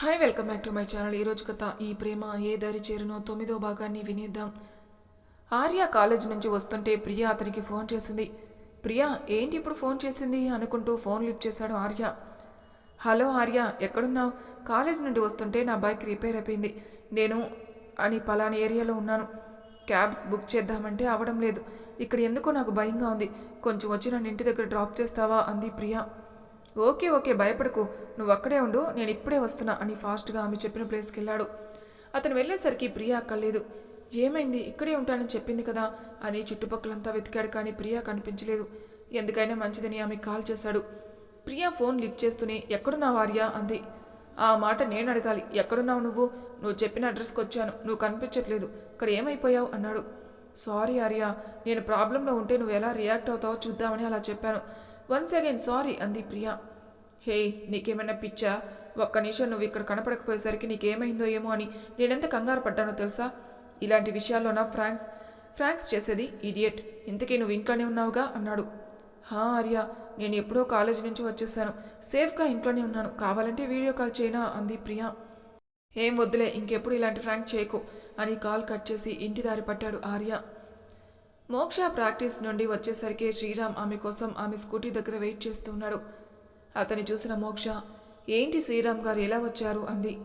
Hi welcome back to my channel. ఈరోజు కథ ఈ ప్రేమ ఏ దారి చేరునో తొమ్మిదో భాగాన్ని వినేద్దాం. ఆర్య కాలేజ్ నుంచి వస్తుంటే ప్రియా అతనికి ఫోన్ చేసింది. ప్రియా ఏంటి ఇప్పుడు ఫోన్ చేసింది? అనుకుంటూ ఫోన్ లిఫ్ట్ చేశాడు ఆర్య. హలో ఆర్య ఎక్కడున్నావు? కాలేజ్ నుండి వస్తుంటే నా బైక్ రిపేర్ అయిపోయింది. నేను అని పలానా ఏరియాలో ఉన్నాను. క్యాబ్స్ బుక్ చేద్దామంటే అవడం లేదు. ఇక్కడ ఎందుకో నాకు భయంగా ఉంది. కొంచెం వచ్చి నన్ను ఇంటి దగ్గర డ్రాప్ చేస్తావా? అంది ప్రియా. ఓకే ఓకే భయపడకు. నువ్వు అక్కడే ఉండు నేను ఇప్పుడే వస్తున్నా అని ఫాస్ట్గా ఆమె చెప్పిన ప్లేస్కి వెళ్ళాడు అతను వెళ్ళేసరికి ప్రియా అక్కర్లేదు. ఏమైంది? ఇక్కడే ఉంటానని చెప్పింది కదా అని చుట్టుపక్కలంతా వెతికాడు కానీ ప్రియా కనిపించలేదు. ఎందుకైనా మంచిదని ఆమె కాల్ చేశాడు. ప్రియా ఫోన్ లిఫ్ట్ చేస్తూనే ఎక్కడున్నావు ఆర్య? అంది. ఆ మాట నేను అడగాలి. ఎక్కడున్నావు నువ్వు? నువ్వు చెప్పిన అడ్రస్కి వచ్చాను. నువ్వు కనిపించట్లేదు. ఇక్కడ ఏమైపోయావు? అన్నాడు. సారీ ఆర్య నేను ప్రాబ్లంలో ఉంటే నువ్వు ఎలా రియాక్ట్ అవుతావో చూద్దామని అలా చెప్పాను. వన్స్ అగైన్ సారీ అంది ప్రియా హే నీకేమైనా పిచ్చా? ఒక్క నిమిషం నువ్వు ఇక్కడ కనపడకపోయేసరికి నీకేమైందో ఏమో అని నేనెంత కంగారు పడ్డానో తెలుసా? ఇలాంటి విషయాల్లోనా ఫ్రాంక్స్ ఫ్రాంక్స్ చేసేది ఇడియట్ ఇంతకీ నువ్వు ఇంట్లోనే ఉన్నావుగా? అన్నాడు. హా ఆర్య నేను ఎప్పుడో కాలేజీ నుంచి వచ్చేసాను. సేఫ్గా ఇంట్లోనే ఉన్నాను. కావాలంటే వీడియో కాల్ చేయనా అంది ప్రియా ఏం వద్దులే ఇంకెప్పుడు ఇలాంటి ఫ్రాంక్ చేయకు అని కాల్ కట్ చేసి ఇంటి దారి పట్టాడు ఆర్య. మోక్ష ప్రాక్టీస్ నుండి వచ్చేసరికి శ్రీరామ్ ఆమె కోసం ఆమె స్కూటీ దగ్గర వెయిట్ చేస్తున్నాడు. అతని చూసిన మోక్ష ఏంటి శ్రీరామ్ గారు ఎలా వచ్చారు? అంది.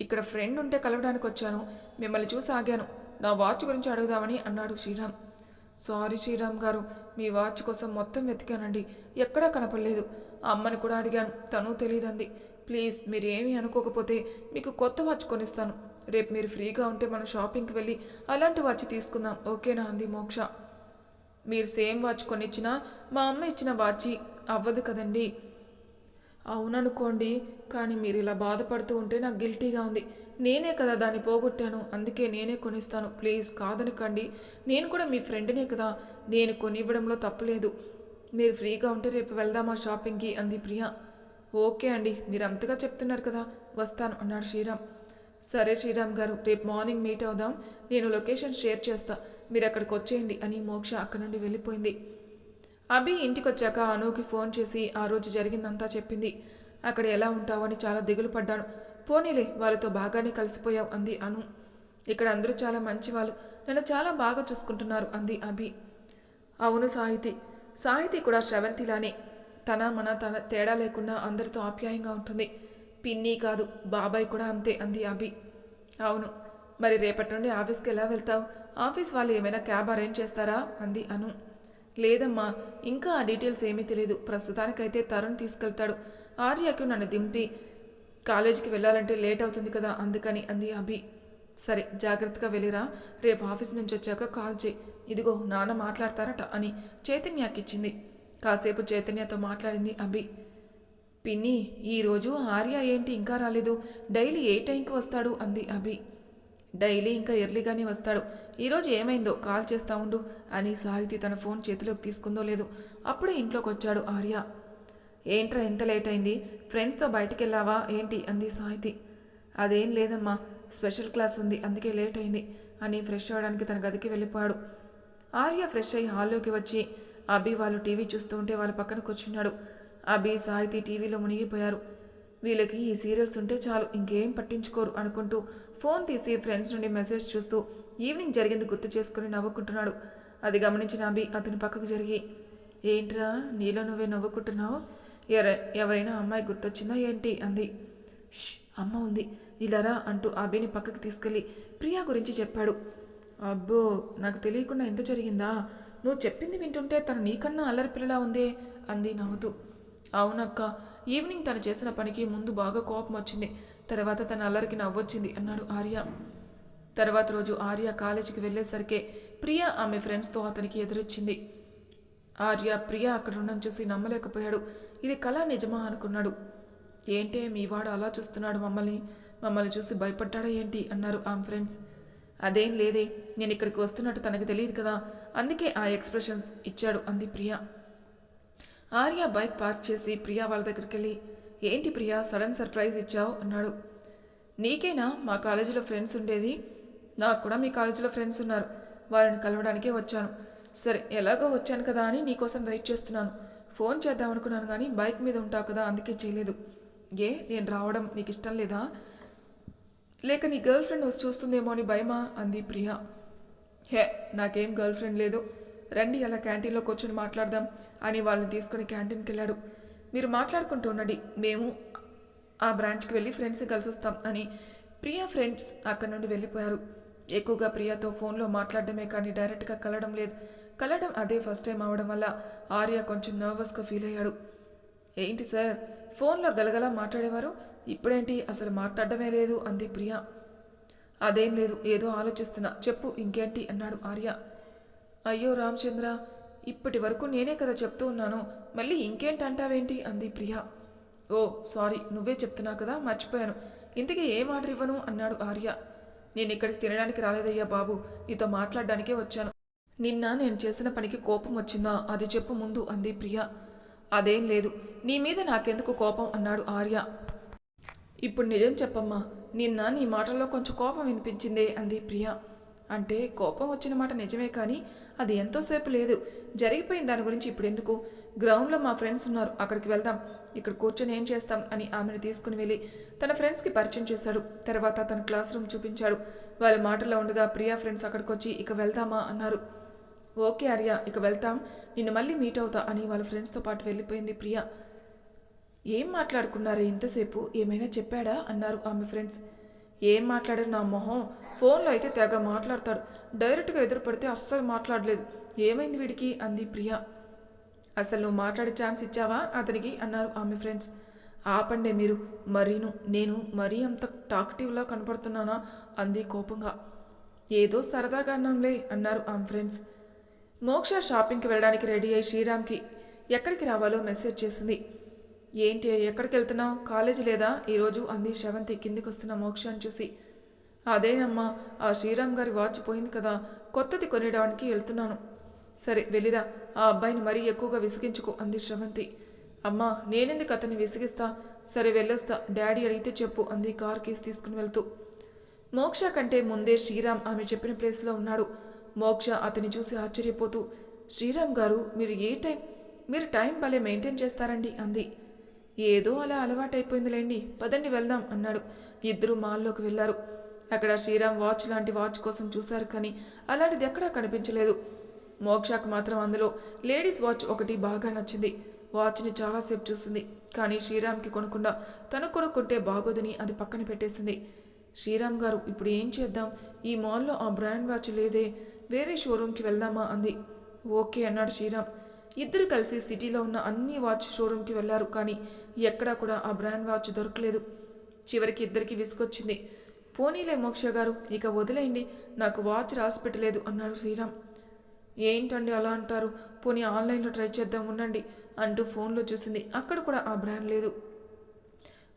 ఇక్కడ ఫ్రెండ్ ఉంటే కలవడానికి వచ్చాను. మిమ్మల్ని చూసి ఆగాను. నా వాచ్ గురించి అడుగుదామని అన్నాడు శ్రీరామ్. సారీ శ్రీరామ్ గారు మీ వాచ్ కోసం మొత్తం వెతికానండి. ఎక్కడా కనపడలేదు. అమ్మని కూడా అడిగాను. తను తెలియదంది. ప్లీజ్ మీరేమీ అనుకోకపోతే మీకు కొత్త వాచ్ కొనిస్తాను. రేపు మీరు ఫ్రీగా ఉంటే మనం షాపింగ్కి వెళ్ళి అలాంటి వాచ్ తీసుకుందాం. ఓకేనా అంది మోక్ష. మీరు సేమ్ వాచ్ కొనిచ్చినా మా అమ్మ ఇచ్చిన వాచి అవ్వదు కదండి. అవుననుకోండి కానీ మీరు ఇలా బాధపడుతూ ఉంటే నాకు గిల్టీగా ఉంది. నేనే కదా దాన్ని పోగొట్టాను. అందుకే నేనే కొనిస్తాను. ప్లీజ్ కాదనకండి. నేను కూడా మీ ఫ్రెండ్నే కదా. నేను కొనివ్వడంలో తప్పులేదు మీరు ఫ్రీగా ఉంటే రేపు వెళ్దామా షాపింగ్కి అంది ప్రియా. ఓకే అండి మీరు అంతగా చెప్తున్నారు కదా. వస్తాను అన్నాడు శ్రీరామ్. సరే శ్రీరామ్ గారు రేపు మార్నింగ్ మీట్ అవుదాం. నేను లొకేషన్ షేర్ చేస్తా. మీరు అక్కడికి వచ్చేయండి అని మోక్ష అక్కడి నుండి వెళ్ళిపోయింది. అభి ఇంటికి వచ్చాక అనుకి ఫోన్ చేసి ఆ రోజు జరిగిందంతా చెప్పింది. అక్కడ ఎలా ఉంటావు అని చాలా దిగులు పడ్డాను. పోనీలే వాళ్ళతో బాగానే కలిసిపోయావు అంది అను. ఇక్కడ అందరూ చాలా మంచివాళ్ళు. నన్ను చాలా బాగా చూసుకుంటున్నారు అంది అభి. అవును సాహితి. సాహితి కూడా శ్రవంతిలానే. తన మన తన తేడా లేకుండా అందరితో ఆప్యాయంగా ఉంటుంది. పిన్ని కాదు బాబాయ్ కూడా అంతే అంది అభి. అవును మరి రేపటి నుండి ఆఫీస్కి ఎలా వెళ్తావు? ఆఫీస్ వాళ్ళు ఏమైనా క్యాబ్ అరేంజ్ చేస్తారా? అంది అను. లేదమ్మా ఇంకా ఆ డీటెయిల్స్ ఏమీ తెలియదు ప్రస్తుతానికైతే తరుణ్ తీసుకెళ్తాడు. ఆర్యకు నన్ను దింపి కాలేజీకి వెళ్ళాలంటే లేట్ అవుతుంది కదా అందుకని అంది అభి. సరే జాగ్రత్తగా వెళ్ళిరా. రేపు ఆఫీస్ నుంచి వచ్చాక కాల్ చేయి. ఇదిగో నాన్న మాట్లాడతారట అని చైతన్యకిచ్చింది. కాసేపు చైతన్యతో మాట్లాడింది అభి. పిన్ని ఈరోజు ఆర్య ఏంటి ఇంకా రాలేదు? డైలీ ఏ టైంకి వస్తాడు? అంది అభి. డైలీ ఇంకా ఎర్లీగానే వస్తాడు. ఈరోజు ఏమైందో కాల్ చేస్తా ఉండు అని సాహితి తన ఫోన్ చేతిలోకి తీసుకుందో లేదు అప్పుడే ఇంట్లోకి వచ్చాడు ఆర్య. ఏంట్రా ఎంత లేట్ అయింది? ఫ్రెండ్స్తో బయటికి వెళ్ళావా ఏంటి? అంది సాహితి. అదేం లేదమ్మా స్పెషల్ క్లాస్ ఉంది అందుకే లేట్ అయింది అని ఫ్రెష్ అవ్వడానికి తన గదికి వెళ్ళిపోయాడు. ఆర్య ఫ్రెష్ అయ్యి హాల్లోకి వచ్చి అభి వాళ్ళు టీవీ చూస్తూ ఉంటే వాళ్ళ పక్కన కూర్చున్నాడు. అభి సాహితి టీవీలో మునిగిపోయారు. వీళ్ళకి ఈ సీరియల్స్ ఉంటే చాలు ఇంకేం పట్టించుకోరు అనుకుంటూ ఫోన్ తీసి ఫ్రెండ్స్ నుండి మెసేజ్ చూస్తూ ఈవినింగ్ జరిగింది గుర్తు చేసుకుని నవ్వుకుంటున్నాడు. అది గమనించిన అభి అతని పక్కకు జరిగి ఏంట్రా నీలో నువ్వే నవ్వుకుంటున్నావు? ఎర ఎవరైనా అమ్మాయి గుర్తొచ్చిందా ఏంటి? అంది. "ష్, అమ్మ ఉంది. ఇలారా అంటూ అభిని పక్కకి తీసుకెళ్ళి ప్రియా గురించి చెప్పాడు. అబ్బో నాకు తెలియకుండా ఎంత జరిగిందా? నువ్వు చెప్పింది వింటుంటే తను నీకన్నా అల్లరి పిల్లలా ఉందే అంది నవ్వుతూ. అవునక్క ఈవినింగ్ తను చేసిన పనికి ముందు బాగా కోపం వచ్చింది. తర్వాత తన అల్లరికి నవ్వొచ్చింది అన్నాడు ఆర్య. తర్వాత రోజు ఆర్య కాలేజీకి వెళ్ళేసరికి ప్రియా ఆమె ఫ్రెండ్స్తో అతనికి ఎదురొచ్చింది. ఆర్య ప్రియా అక్కడ ఉండడం చూసి నమ్మలేకపోయాడు. ఇది కళ నిజమా అనుకున్నాడు. ఏంటే మీ వాడు అలా చూస్తున్నాడు మమ్మల్ని? మమ్మల్ని చూసి భయపడ్డాడా ఏంటి? అన్నారు ఆమె ఫ్రెండ్స్. అదేం లేదే నేను ఇక్కడికి వస్తున్నట్టు తనకు తెలియదు కదా అందుకే ఆ ఎక్స్ప్రెషన్స్ ఇచ్చాడు అంది ప్రియా. ఆర్య బైక్ పార్క్ చేసి ప్రియా వాళ్ళ దగ్గరికి వెళ్ళి ఏంటి ప్రియా సడన్ సర్ప్రైజ్ ఇచ్చావు? అన్నాడు. నీకేనా? మా కాలేజీలో ఫ్రెండ్స్ ఉండేది. నాకు కూడా మీ కాలేజీలో ఫ్రెండ్స్ ఉన్నారు. వారిని కలవడానికే వచ్చాను. సరే ఎలాగో వచ్చాను కదా అని నీకోసం వెయిట్ చేస్తున్నాను. ఫోన్ చేద్దాం అనుకున్నాను కానీ బైక్ మీద ఉంటావు కదా అందుకే చేయలేదు. ఏ? నేను రావడం నీకు ఇష్టం లేదా? లేక నీ గర్ల్ ఫ్రెండ్ వచ్చి చూస్తుందేమో అని భయమా? అంది ప్రియా. హే నాకేం గర్ల్ ఫ్రెండ్ లేదు. రండి అలా క్యాంటీన్లో కూర్చొని మాట్లాడదాం అని వాళ్ళని తీసుకుని క్యాంటీన్కి వెళ్ళాడు మీరు మాట్లాడుకుంటూ ఉండండి మేము ఆ బ్రాంచ్కి వెళ్ళి ఫ్రెండ్స్ కలిసి వస్తాం అని ప్రియా ఫ్రెండ్స్ అక్కడి నుండి వెళ్ళిపోయారు. ఎక్కువగా ప్రియాతో ఫోన్లో మాట్లాడడమే కానీ డైరెక్ట్గా కలడం లేదు. కలడం అదే ఫస్ట్ టైం అవడం వల్ల ఆర్య కొంచెం నర్వస్గా ఫీల్ అయ్యాడు. ఏంటి సార్ ఫోన్లో గలగలా మాట్లాడేవారు? ఇప్పుడేంటి? అసలు మాట్లాడడమే లేదు అంది ప్రియా. అదేం లేదు ఏదో ఆలోచిస్తున్నా. చెప్పు ఇంకేంటి? అన్నాడు ఆర్య. అయ్యో రామచంద్ర ఇప్పటి వరకు నేనే కదా చెప్తూ ఉన్నాను. మళ్ళీ ఇంకేంటంటావేంటి? అంది ప్రియా. ఓ సారీ నువ్వే చెప్తున్నా కదా మర్చిపోయాను. ఇంతకీ ఏం ఆర్డర్ ఇవ్వను? అన్నాడు ఆర్య. నేను ఇక్కడికి తినడానికి రాలేదయ్యా బాబు నీతో మాట్లాడడానికే వచ్చాను. నిన్న నేను చేసిన పనికి కోపం వచ్చిందా? అది చెప్పు ముందు అంది ప్రియా. అదేం లేదు నీ మీద నాకెందుకు కోపం? అన్నాడు ఆర్య. ఇప్పుడు నిజం చెప్పమ్మా నిన్న నీ మాటల్లో కొంచెం కోపం వినిపించిందే అంది ప్రియా. అంటే కోపం వచ్చిన మాట నిజమే కానీ అది ఎంతోసేపు లేదు. జరిగిపోయిన దాని గురించి ఇప్పుడు ఎందుకు గ్రౌండ్లో మా ఫ్రెండ్స్ ఉన్నారు. అక్కడికి వెళ్దాం. ఇక్కడ కూర్చొని ఏం చేస్తాం? అని ఆమెను తీసుకుని వెళ్ళి తన ఫ్రెండ్స్కి పరిచయం చేశాడు. తర్వాత తన క్లాస్ రూమ్ చూపించాడు. వాళ్ళ మాటల్లో ఉండగా ప్రియా ఫ్రెండ్స్ అక్కడికి వచ్చి ఇక వెళ్దామా? అన్నారు. ఓకే ఆర్య ఇక వెళ్తాం. నిన్ను మళ్ళీ మీట్ అవుతా అని వాళ్ళ ఫ్రెండ్స్తో పాటు వెళ్ళిపోయింది ప్రియా. ఏం మాట్లాడుకున్నారే ఇంతసేపు? ఏమైనా చెప్పాడా? అన్నారు ఆమె ఫ్రెండ్స్. ఏం మాట్లాడాడు నా మొహం? ఫోన్లో అయితే తెగ మాట్లాడతాడు. డైరెక్ట్గా ఎదురు పడితే అస్సలు మాట్లాడలేదు. ఏమైంది వీడికి? అంది ప్రియా. అసలు నువ్వు మాట్లాడే ఛాన్స్ ఇచ్చావా? అతనికి అన్నారు ఆమె ఫ్రెండ్స్. ఆపండే మీరు. మరీను. నేను మరీ అంత టాక్టివ్లా కనపడుతున్నానా? అంది కోపంగా. ఏదో సరదాగా అన్నాంలే అన్నారు ఆమె ఫ్రెండ్స్. మోక్ష షాపింగ్కి వెళ్ళడానికి రెడీ అయ్యి శ్రీరామ్కి ఎక్కడికి రావాలో మెసేజ్ చేసింది. ఏంటి ఎక్కడికి వెళ్తున్నావు కాలేజీ లేదా? ఈరోజు అంది శవంతి కిందికి వస్తున్న మోక్షాన్ని చూసి. అదేనమ్మా ఆ శ్రీరామ్ గారి వాచ్ పోయింది కదా కొత్తది కొనేయడానికి వెళ్తున్నాను. సరే వెళ్ళిరా ఆ అబ్బాయిని మరీ ఎక్కువగా విసిగించుకో అంది శ్రవంతి. అమ్మా నేనెందుకు అతన్ని విసిగిస్తా? సరే వెళ్ళొస్తా డాడీ అడిగితే చెప్పు అంది కార్ కేసు తీసుకుని వెళ్తూ. మోక్ష కంటే ముందే శ్రీరామ్ ఆమె చెప్పిన ప్లేస్లో ఉన్నాడు. మోక్ష అతన్ని చూసి ఆశ్చర్యపోతూ శ్రీరామ్ గారు మీరు ఏ టైం మీరు టైం భలే మెయింటైన్ చేస్తారండి అంది. ఏదో అలా అలవాటైపోయిందిలేండి. పదండి వెళ్దాం అన్నాడు. ఇద్దరు మాల్లోకి వెళ్ళారు. అక్కడ శ్రీరామ్ వాచ్ లాంటి వాచ్ కోసం చూశారు కానీ అలాంటిది ఎక్కడా కనిపించలేదు. మోక్షకు మాత్రం అందులో లేడీస్ వాచ్ ఒకటి బాగా నచ్చింది. వాచ్ని చాలాసేపు చూసింది. కానీ శ్రీరామ్కి కొనకుండా తను కొనుక్కుంటే బాగోదని అది పక్కన పెట్టేసింది. శ్రీరామ్ గారు ఇప్పుడు ఏం చేద్దాం? ఈ మాల్లో ఆ బ్రాండ్ వాచ్ లేదే. వేరే షోరూమ్కి వెళ్దామా? అంది. ఓకే అన్నాడు శ్రీరామ్. ఇద్దరు కలిసి సిటీలో ఉన్న అన్ని వాచ్ షోరూమ్కి వెళ్ళారు కానీ ఎక్కడా కూడా ఆ బ్రాండ్ వాచ్ దొరకలేదు. చివరికి ఇద్దరికి విసుకొచ్చింది పోనీలే మోక్ష గారు ఇక వదిలేయండి నాకు వాచ్ రాసి పెట్టలేదు అన్నాడు శ్రీరామ్. ఏంటండి అలా అంటారు? పోనీ ఆన్లైన్లో ట్రై చేద్దాం ఉండండి అంటూ ఫోన్లో చూసింది. అక్కడ కూడా ఆ బ్రాండ్ లేదు.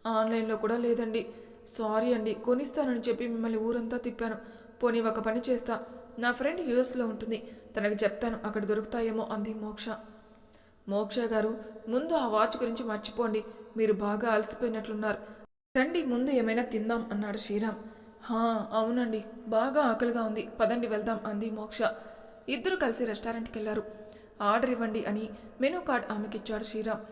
ఆన్లైన్లో కూడా లేదండి. సారీ అండి కొనిస్తానని చెప్పి మిమ్మల్ని ఊరంతా తిప్పాను. పోనీ ఒక పని చేస్తా. నా ఫ్రెండ్ యూఎస్లో ఉంటుంది. తనకు చెప్తాను అక్కడ దొరుకుతాయేమో అంది మోక్ష. మోక్ష గారు ముందు ఆ వాచ్ గురించి మర్చిపోండి. మీరు బాగా అలసిపోయినట్లున్నారు. రండి ముందు ఏమైనా తిందాం అన్నాడు శ్రీరామ్. హా అవునండి. బాగా ఆకలిగా ఉంది. పదండి వెళ్దాం అంది మోక్ష. ఇద్దరు కలిసి రెస్టారెంట్కి వెళ్ళారు ఆర్డర్ ఇవ్వండి అని మెనూ కార్డ్ ఆమెకి ఇచ్చాడు శ్రీరామ్.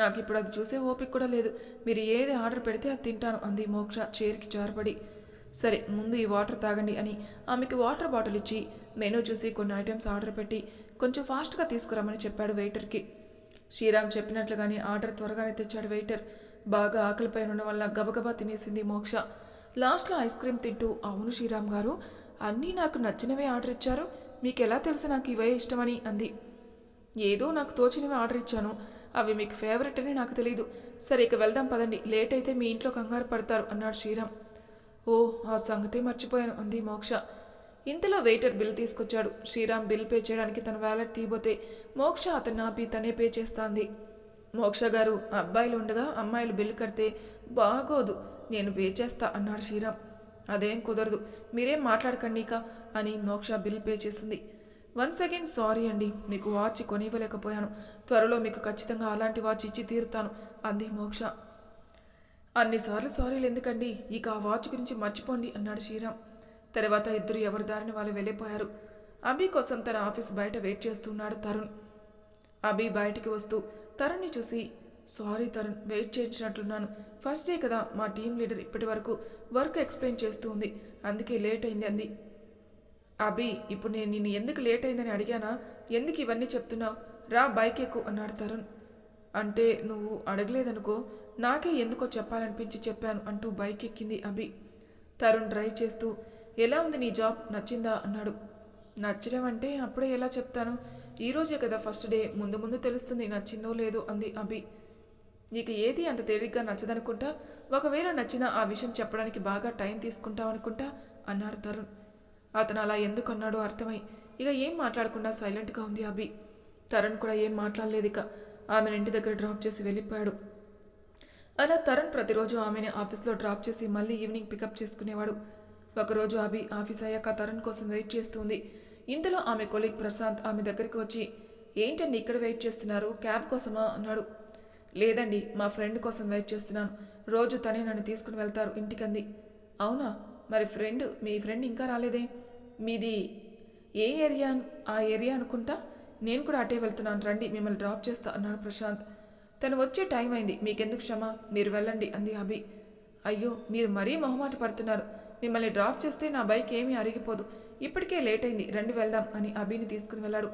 నాకు ఇప్పుడు అది చూసే ఓపిక కూడా లేదు. మీరు ఏది ఆర్డర్ పెడితే అది తింటాను అంది మోక్ష చైర్కి జారపడి సరే ముందు ఈ వాటర్ తాగండి అని ఆమెకి వాటర్ బాటిల్ ఇచ్చి మెనూ చూసి కొన్ని ఐటమ్స్ ఆర్డర్ పెట్టి కొంచెం ఫాస్ట్గా తీసుకురమ్మని చెప్పాడు వెయిటర్కి. శ్రీరామ్ చెప్పినట్లుగానే ఆర్డర్ త్వరగానే తెచ్చాడు వెయిటర్. బాగా ఆకలిపై ఉండడం వల్ల గబగబా తినేసింది మోక్ష. లాస్ట్లో ఐస్ క్రీమ్ తింటూ అవును శ్రీరామ్ గారు అన్నీ నాకు నచ్చినవే ఆర్డర్ ఇచ్చారు. మీకు ఎలా తెలుసు నాకు ఇవే ఇష్టమని? అంది. ఏదో నాకు తోచినవి ఆర్డర్ ఇచ్చాను. అవి మీకు ఫేవరెట్ అని నాకు తెలియదు సరే ఇక వెళ్దాం పదండి. లేట్ అయితే మీ ఇంట్లో కంగారు పడతారు అన్నాడు శ్రీరామ్. ఓ ఆ సంగతే మర్చిపోయాను అంది మోక్ష. ఇంతలో వెయిటర్ బిల్ తీసుకొచ్చాడు. శ్రీరామ్ బిల్ పే చేయడానికి తన వ్యాలెట్ తీయబోతే మోక్ష అతను ఆపి తనే పే చేస్తాంది. మోక్ష గారు అబ్బాయిలు ఉండగా అమ్మాయిలు బిల్ కడితే బాగోదు. నేను పే చేస్తా అన్నాడు శ్రీరామ్. అదేం కుదరదు. మీరేం మాట్లాడకండిక అని మోక్ష బిల్ పే చేసింది. వన్స్ అగైన్ సారీ అండి. మీకు వాచ్ కొనివ్వలేకపోయాను. త్వరలో మీకు ఖచ్చితంగా అలాంటి వాచ్ ఇచ్చి తీరుతాను అంది మోక్ష. అన్నిసార్లు సారీలు ఎందుకండి ఇక ఆ వాచ్ గురించి మర్చిపోండి అన్నాడు శ్రీరామ్. తర్వాత ఇద్దరు ఎవరి దారిని వాళ్ళు వెళ్ళిపోయారు. అభి కోసం తన ఆఫీస్ బయట వెయిట్ చేస్తున్నాడు తరుణ్. అభి బయటికి వస్తూ తరుణ్ని చూసి సారీ తరుణ్ వెయిట్ చేయించినట్లున్నాను. ఫస్ట్ డే కదా మా టీం లీడర్ ఇప్పటి వరకు వర్క్ ఎక్స్ప్లెయిన్ చేస్తూ ఉంది. అందుకే లేట్ అయింది అంది. అభి ఇప్పుడు నేను నిన్ను ఎందుకు లేట్ అయిందని అడిగానా? ఎందుకు ఇవన్నీ చెప్తున్నావు? రా బైక్ ఎక్కు అన్నాడు తరుణ్. అంటే నువ్వు అడగలేదనుకో నాకే ఎందుకో చెప్పాలనిపించి చెప్పాను అంటూ బైక్ ఎక్కింది అభి. తరుణ్ డ్రైవ్ చేస్తూ ఎలా ఉంది నీ జాబ్? నచ్చిందా? అన్నాడు. నచ్చడం అంటే అప్పుడే ఎలా చెప్తాను? ఈరోజే కదా ఫస్ట్ డే ముందు ముందు తెలుస్తుంది నచ్చిందో లేదో అంది అభి. నీకు ఏది అంత తేలిగ్గా నచ్చదనుకుంటా? ఒకవేళ నచ్చినా ఆ విషయం చెప్పడానికి బాగా టైం తీసుకుంటావు అనుకుంటా అన్నాడు తరుణ్. అతను అలా ఎందుకు అన్నాడో అర్థమై. ఇక ఏం మాట్లాడకుండా సైలెంట్గా ఉంది అభి. తరుణ్ కూడా ఏం మాట్లాడలేదు ఇక ఆమెను ఇంటి దగ్గర డ్రాప్ చేసి వెళ్ళిపోయాడు. అలా తరుణ్ ప్రతిరోజు ఆమెని ఆఫీస్లో డ్రాప్ చేసి మళ్ళీ ఈవినింగ్ పికప్ చేసుకునేవాడు. ఒకరోజు అభి ఆఫీస్ అయ్యాక తరుణ్ కోసం వెయిట్ చేస్తుంది. ఇంతలో ఆమె కొలీగ్ ప్రశాంత్ ఆమె దగ్గరికి వచ్చి ఏంటండి ఇక్కడ వెయిట్ చేస్తున్నారు? క్యాబ్ కోసమా? అన్నాడు. లేదండి మా ఫ్రెండ్ కోసం వెయిట్ చేస్తున్నాను. రోజు తనే నన్ను తీసుకుని వెళ్తారు ఇంటికంది. అవునా? మరి ఫ్రెండ్ మీ ఫ్రెండ్ ఇంకా రాలేదే? మీది ఏ ఏరియా ఆ ఏరియా అనుకుంటా? నేను కూడా అటే వెళ్తున్నాను రండి మిమ్మల్ని డ్రాప్ చేస్తా అన్నాడు ప్రశాంత్. తను వచ్చే టైం అయింది మీకెందుకు క్షమ? మీరు వెళ్ళండి అంది అభి. అయ్యో మీరు మరీ మొహమాట పడుతున్నారు. మిమ్మల్ని డ్రాప్ చేస్తే నా బైక్ ఏమీ అరిగిపోదు. ఇప్పటికే లేట్ అయింది రండి వెళ్దాం అని అభిని తీసుకుని వెళ్ళాడు.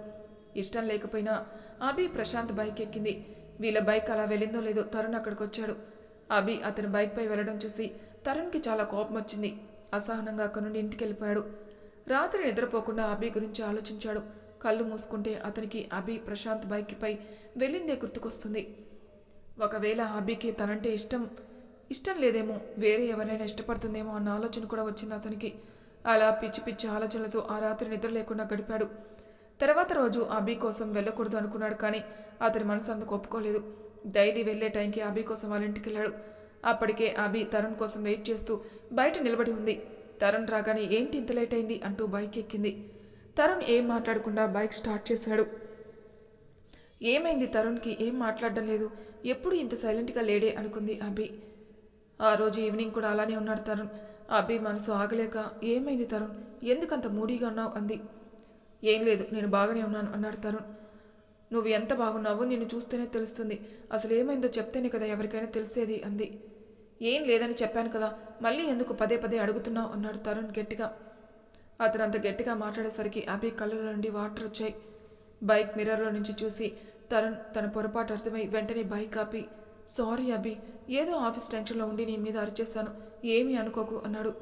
ఇష్టం లేకపోయినా అభి ప్రశాంత్ బైక్ ఎక్కింది. వీళ్ళ బైక్ అలా వెళ్ళిందో లేదో తరుణ్ అక్కడికి వచ్చాడు. అభి అతని బైక్పై వెళ్ళడం చూసి తరుణ్కి చాలా కోపం వచ్చింది. అసహనంగా అక్కడి నుండి ఇంటికి వెళ్ళిపోయాడు. రాత్రి నిద్రపోకుండా అభి గురించి ఆలోచించాడు. కళ్ళు మూసుకుంటే అతనికి అభి ప్రశాంత్ బైక్పై వెళ్ళిందే గుర్తుకొస్తుంది. ఒకవేళ అభికి తనంటే ఇష్టం ఇష్టం లేదేమో వేరే ఎవరైనా ఇష్టపడుతుందేమో అన్న ఆలోచన కూడా వచ్చింది అతనికి. అలా పిచ్చి పిచ్చి ఆలోచనలతో ఆ రాత్రి నిద్ర లేకుండా గడిపాడు. తర్వాత రోజు అభి కోసం వెళ్ళకూడదు అనుకున్నాడు కానీ అతని మనసు అందుకు ఒప్పుకోలేదు. డైలీ వెళ్ళే టైంకి అభి కోసం వాళ్ళ ఇంటికి వెళ్ళాడు. అప్పటికే అభి తరుణ్ కోసం వెయిట్ చేస్తూ బయట నిలబడి ఉంది. తరుణ్ రాగానే ఏంటి ఇంత లేట్ అయింది? అంటూ బైక్ ఎక్కింది. తరుణ్ ఏం మాట్లాడకుండా బైక్ స్టార్ట్ చేశాడు. ఏమైంది తరుణ్కి? ఏం మాట్లాడడం లేదు? ఎప్పుడు ఇంత సైలెంట్గా లేడే? అనుకుంది అభి. ఆ రోజు ఈవినింగ్ కూడా అలానే ఉన్నాడు తరుణ్. అభి మనసు ఆగలేక ఏమైంది తరుణ్? ఎందుకంత మూడీగా ఉన్నావు? అంది. ఏం లేదు నేను బాగానే ఉన్నాను అన్నాడు తరుణ్. నువ్వు ఎంత బాగున్నావో నిన్ను చూస్తేనే తెలుస్తుంది. అసలు ఏమైందో చెప్తేనే కదా ఎవరికైనా తెలిసేది అంది. ఏం లేదని చెప్పాను కదా మళ్ళీ ఎందుకు పదే పదే అడుగుతున్నావు? అన్నాడు తరుణ్ గట్టిగా. అతను అంత గట్టిగా మాట్లాడేసరికి అభి కళ్ళలో నుండి వాటర్ వచ్చాయి. బైక్ మిర్రర్లో నుంచి చూసి తరుణ్ తన పొరపాటు అర్థమై వెంటనే బైక్ ఆపి సారీ అభి ఏదో ఆఫీస్ టెన్షన్లో ఉండి నీ మీద అరిచేశాను. ఏమీ అనుకోకు అన్నాడు.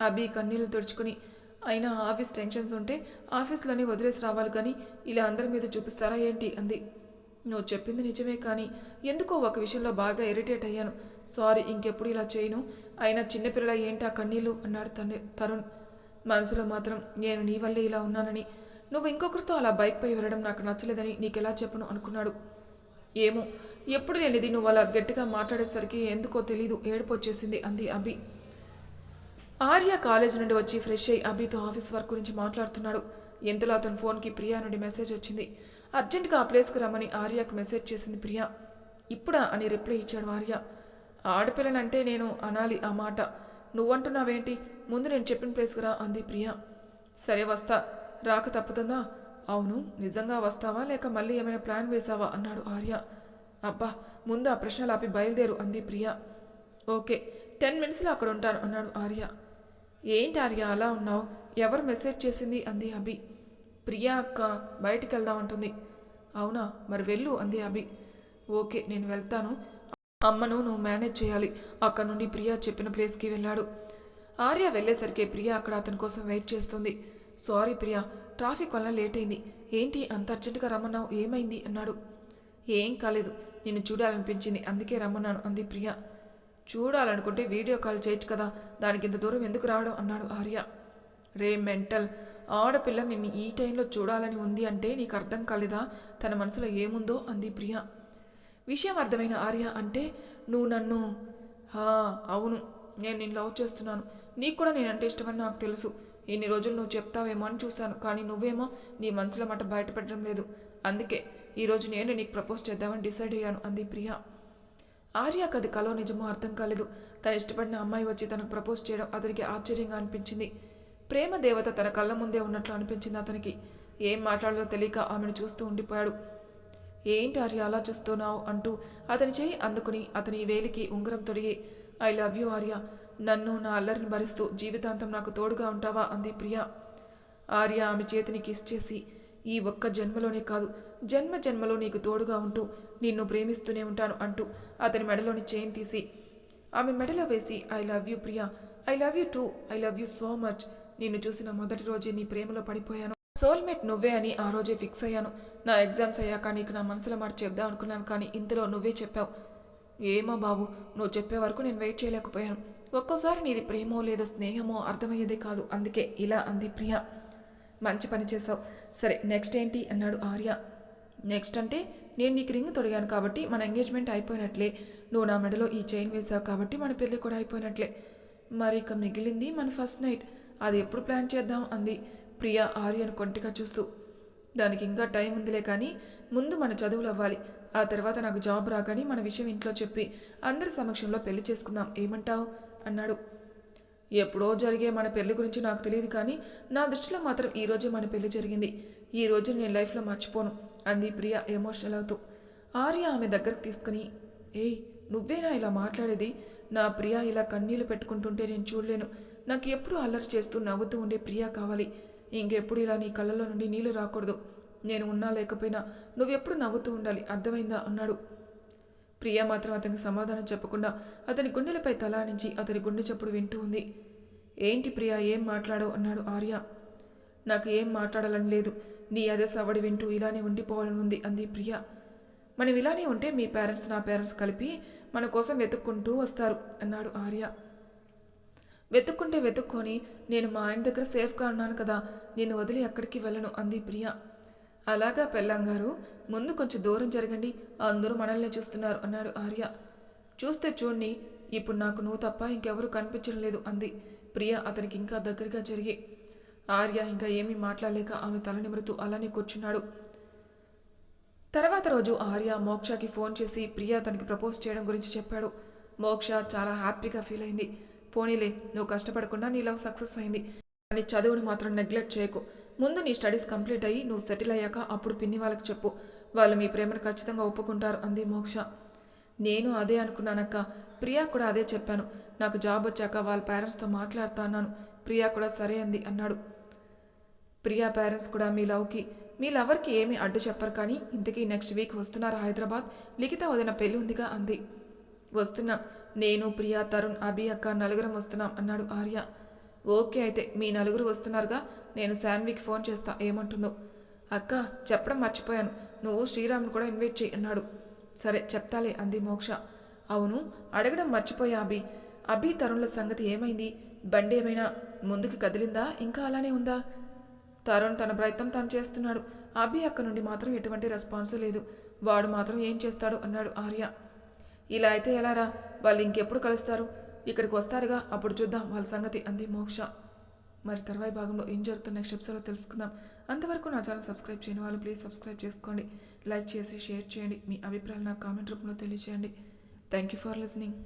అభి కన్నీళ్ళు తుడుచుకుని అయినా ఆఫీస్ టెన్షన్స్ ఉంటే ఆఫీస్లోనే వదిలేసి రావాలి కానీ ఇలా అందరి మీద చూపిస్తారా ఏంటి అంది. నువ్వు చెప్పింది నిజమే కానీ ఎందుకో ఒక విషయంలో బాగా ఇరిటేట్ అయ్యాను. సారీ ఇంకెప్పుడు ఇలా చేయను. అయినా చిన్నపిల్లల ఏంటి ఆ కన్నీళ్ళు అన్నాడు తను తరుణ్. మనసులో మాత్రం నేను నీ వల్లే ఇలా ఉన్నానని. నువ్వు ఇంకొకరితో అలా బైక్పై వెళ్ళడం నాకు నచ్చలేదని నీకెలా చెప్పను అనుకున్నాడు. ఏమో? ఎప్పుడు లేనిది నువ్వు అలా గట్టిగా మాట్లాడేసరికి ఎందుకో తెలీదు ఏడుపు వచ్చేసింది అంది అభి. ఆర్య కాలేజ్ నుండి వచ్చి ఫ్రెష్ అయ్యి అభితో ఆఫీస్ వర్క్ గురించి మాట్లాడుతున్నాడు. ఇంతలో అతని ఫోన్కి ప్రియా నుండి మెసేజ్ వచ్చింది. అర్జెంటుగా ఆ ప్లేస్కి రమ్మని ఆర్యకు మెసేజ్ చేసింది ప్రియా. ఇప్పుడా అని రిప్లై ఇచ్చాడు ఆర్య. ఆడపిల్లనంటే నేను అనాలి ఆ మాట. నువ్వంటున్నావేంటి? ముందు నేను చెప్పిన ప్లేస్కి రా అంది ప్రియా. సరే వస్తా. రాక తప్పుతుందా? అవును నిజంగా వస్తావా లేక మళ్ళీ ఏమైనా ప్లాన్ వేసావా అన్నాడు ఆర్య. అబ్బా ముందు ఆ ప్రశ్నలు ఆపి బయలుదేరు అంది ప్రియా. ఓకే టెన్ మినిట్స్లో అక్కడ ఉంటాను అన్నాడు ఆర్య. ఏంటి ఆర్య అలా ఉన్నావు? ఎవరు మెసేజ్ చేసింది? అంది అభి. ప్రియా అక్క బయటికి వెళ్దాం అంటుంది. అవునా మరి వెళ్ళు అంది అభి. ఓకే నేను వెళ్తాను. అమ్మను నువ్వు మేనేజ్ చేయాలి. అక్కడ నుండి ప్రియా చెప్పిన ప్లేస్కి వెళ్ళాడు. ఆర్య వెళ్ళేసరికి ప్రియా అక్కడ అతని కోసం వెయిట్ చేస్తుంది. సారీ ప్రియా ట్రాఫిక్ వల్ల లేట్ అయింది ఏంటి అంత అర్జెంటుగా రమ్మన్నావు? ఏమైంది? అన్నాడు. ఏం కాలేదు. నిన్ను చూడాలనిపించింది. అందుకే రమ్మన్నాను అంది ప్రియ. చూడాలనుకుంటే వీడియో కాల్ చేయొచ్చు కదా. దానికి ఇంత దూరం ఎందుకు రావడం? అన్నాడు ఆర్య. రే మెంటల్ ఆడపిల్ల నిన్ను ఈ టైంలో చూడాలని ఉంది అంటే నీకు అర్థం కాలేదా? తన మనసులో ఏముందో? అంది ప్రియ. విషయం అర్థమైన ఆర్య అంటే నువ్వు నన్ను హా అవును నేను నిన్ను లవ్ చేస్తున్నాను. నీకు కూడా నేనంటే ఇష్టమని నాకు తెలుసు. ఇన్ని రోజులు నువ్వు చెప్తావేమో అని చూశాను. కానీ నువ్వేమో నీ మనసులో మాట బయటపెట్టడం లేదు. అందుకే ఈరోజు నేను నీకు ప్రపోజ్ చేద్దామని డిసైడ్ అయ్యాను అంది ప్రియా. ఆర్యాకు అది కలో నిజమో అర్థం కాలేదు. తను ఇష్టపడిన అమ్మాయి వచ్చి తనకు ప్రపోజ్ చేయడం అతనికి ఆశ్చర్యంగా అనిపించింది. ప్రేమ దేవత తన కళ్ళ ముందే ఉన్నట్లు అనిపించింది అతనికి. ఏం మాట్లాడాలో తెలియక ఆమెను చూస్తూ ఉండిపోయాడు. ఏంటి ఆర్య అలా చూస్తున్నావు అంటూ అతని చేయి అందుకుని అతని వేలికి ఉంగరం తొడిగి ఐ లవ్ యూ ఆర్య. నన్ను నా అల్లరిని భరిస్తూ జీవితాంతం నాకు తోడుగా ఉంటావా? అంది ప్రియ. ఆర్య ఆమె చేతిని కిస్ చేసి ఈ ఒక్క జన్మలోనే కాదు జన్మ జన్మలో నీకు తోడుగా ఉంటూ నిన్ను ప్రేమిస్తూనే ఉంటాను అంటూ అతని మెడలోని చైన్ తీసి ఆమె మెడలో వేసి I love you Priya. I love you too. I love you so much. నిన్ను చూసిన మొదటి రోజే నీ ప్రేమలో పడిపోయాను. సోల్మేట్ నువ్వే అని ఆ రోజే ఫిక్స్ అయ్యాను. నా ఎగ్జామ్స్ అయ్యాక నీకు నా మనసులో మాట చెప్దాం అనుకున్నాను కానీ ఇంతలో నువ్వే చెప్పావు. ఏమో బాబు నువ్వు చెప్పే వరకు నేను వెయిట్ చేయలేకపోయాను. ఒక్కోసారి నీది ప్రేమో లేదో స్నేహమో అర్థమయ్యేదే కాదు. అందుకే ఇలా అంది ప్రియా. మంచి పని చేసావు సరే నెక్స్ట్ ఏంటి? అన్నాడు ఆర్య. నెక్స్ట్ అంటే నేను నీకు రింగ్ తొడిగాను కాబట్టి మన ఎంగేజ్మెంట్ అయిపోయినట్లే. నువ్వు నా మెడలో ఈ చైన్ వేసావు కాబట్టి మన పెళ్ళి కూడా అయిపోయినట్లే. మరి ఇక మిగిలింది మన ఫస్ట్ నైట్. అది ఎప్పుడు ప్లాన్ చేద్దాం? అంది ప్రియా ఆర్యను కొంటిగా చూస్తూ. దానికి ఇంకా టైం ఉందిలే కానీ ముందు మన చదువులు అవ్వాలి. ఆ తర్వాత నాకు జాబ్ రాగానే మన విషయం ఇంట్లో చెప్పి అందరి సమక్షంలో పెళ్ళి చేసుకుందాం. ఏమంటావు? అన్నాడు. ఎప్పుడో జరిగే మన పెళ్ళి గురించి నాకు తెలియదు కానీ నా దృష్టిలో మాత్రం ఈ రోజే మన పెళ్ళి జరిగింది. ఈ రోజు నేను లైఫ్లో మర్చిపోను అంది ప్రియ ఎమోషనల్ అవుతూ. ఆర్య ఆమె దగ్గరకు తీసుకుని ఏయ్ నువ్వేనా ఇలా మాట్లాడేది? నా ప్రియ ఇలా కన్నీళ్ళు పెట్టుకుంటుంటే నేను చూడలేను. నాకు ఎప్పుడు అల్లరి చేస్తూ నవ్వుతూ ఉండే ప్రియ కావాలి. ఇంకెప్పుడు ఇలా నీ కళ్ళలో నుండి నీళ్ళు రాకూడదు. నేను ఉన్నా లేకపోయినా నువ్వెప్పుడు నవ్వుతూ ఉండాలి. అర్థమైందా? అన్నాడు. ప్రియ మాత్రం అతనికి సమాధానం చెప్పకుండా అతని గుండెలపై తలానించి అతని గుండె చప్పుడు వింటూ ఉంది. ఏంటి ప్రియా ఏం మాట్లాడవు? అన్నాడు ఆర్య. నాకు ఏం మాట్లాడాలని లేదు. నీ అదే సవడి వింటూ ఇలానే ఉండిపోవాలని ఉంది అంది ప్రియ. మనం ఇలానే ఉంటే మీ పేరెంట్స్ నా పేరెంట్స్ కలిపి మన కోసం వెతుక్కుంటూ వస్తారు అన్నాడు ఆర్య. వెతుక్కుంటే వెతుక్కొని నేను మా ఆయన దగ్గర సేఫ్గా ఉన్నాను కదా నేను వదిలి ఎక్కడికి వెళ్ళను అంది ప్రియ. అలాగా పెళ్ళంగారు ముందు కొంచెం దూరం జరగండి అందరూ మనల్ని చూస్తున్నారు అన్నాడు ఆర్య. చూస్తే చూడండి ఇప్పుడు నాకు నువ్వు తప్ప ఇంకెవరూ కనిపించడం లేదు అంది. ప్రియ అతనికి ఇంకా దగ్గరగా జరిగి. ఆర్య ఇంకా ఏమీ మాట్లాడలేక ఆమె తల నిమురుతూ అలానే కూర్చున్నాడు. తర్వాత రోజు ఆర్య మోక్షకి ఫోన్ చేసి ప్రియ తనకి ప్రపోజ్ చేయడం గురించి చెప్పాడు. మోక్ష చాలా హ్యాపీగా ఫీల్ అయింది. పోనీలే నువ్వు కష్టపడకుండా నీ లవ్ సక్సెస్ అయింది. కానీ చదువుని మాత్రం నెగ్లెక్ట్ చేయకు. ముందు నీ స్టడీస్ కంప్లీట్ అయ్యి నువ్వు సెటిల్ అయ్యాక అప్పుడు పిన్ని వాళ్ళకి చెప్పు. వాళ్ళు మీ ప్రేమను ఖచ్చితంగా ఒప్పుకుంటారు అంది మోక్ష. నేను అదే అనుకున్నానక్క. ప్రియా కూడా అదే చెప్పాను. నాకు జాబ్ వచ్చాక వాళ్ళ పేరెంట్స్తో మాట్లాడుతా అన్నాను. ప్రియా కూడా సరే అంది అన్నాడు. ప్రియా పేరెంట్స్ కూడా మీ లవ్కి మీ లవర్కి ఏమీ అడ్డు చెప్పరు కానీ ఇంతకీ నెక్స్ట్ వీక్ వస్తున్నారు హైదరాబాద్. లిఖిత వదిన పెళ్ళి ఉందిగా అంది. వస్తున్నాం. నేను ప్రియా తరుణ్ అభి అక్క నలుగురం వస్తున్నాం అన్నాడు ఆర్య. ఓకే అయితే మీ నలుగురు వస్తున్నారుగా నేను శాన్వికి ఫోన్ చేస్తా ఏమంటుందో. అక్క చెప్పడం మర్చిపోయాను. నువ్వు శ్రీరామ్ని కూడా ఇన్వైట్ చేయి అన్నాడు. సరే చెప్తాలే అంది మోక్ష. అవును అడగడం మర్చిపోయా అభి. అభి తరుణ్ల సంగతి ఏమైంది? బండి ఏమైనా ముందుకు కదిలిందా? ఇంకా అలానే ఉందా? తరుణ్ తన ప్రయత్నం తాను చేస్తున్నాడు. అభి అక్క నుండి మాత్రం ఎటువంటి రెస్పాన్స్ లేదు. వాడు మాత్రం ఏం చేస్తాడు? అన్నాడు ఆర్య. ఇలా అయితే ఎలారా వాళ్ళు ఇంకెప్పుడు కలుస్తారు? ఇక్కడికి వస్తారుగా. అప్పుడు చూద్దాం వాళ్ళ సంగతి అంది మోక్ష. మరి తర్వాయి భాగంలో ఏం జరుగుతున్న నెక్స్ట్ ఎపిసోడ్లో తెలుసుకుందాం. అంతవరకు నా ఛానల్ సబ్స్క్రైబ్ చేయని వాళ్ళు ప్లీజ్ సబ్స్క్రైబ్ చేసుకోండి. లైక్ చేసి షేర్ చేయండి. మీ అభిప్రాయాలు నా కామెంట్ రూపంలో తెలియజేయండి థ్యాంక్ యూ ఫర్ లిసనింగ్.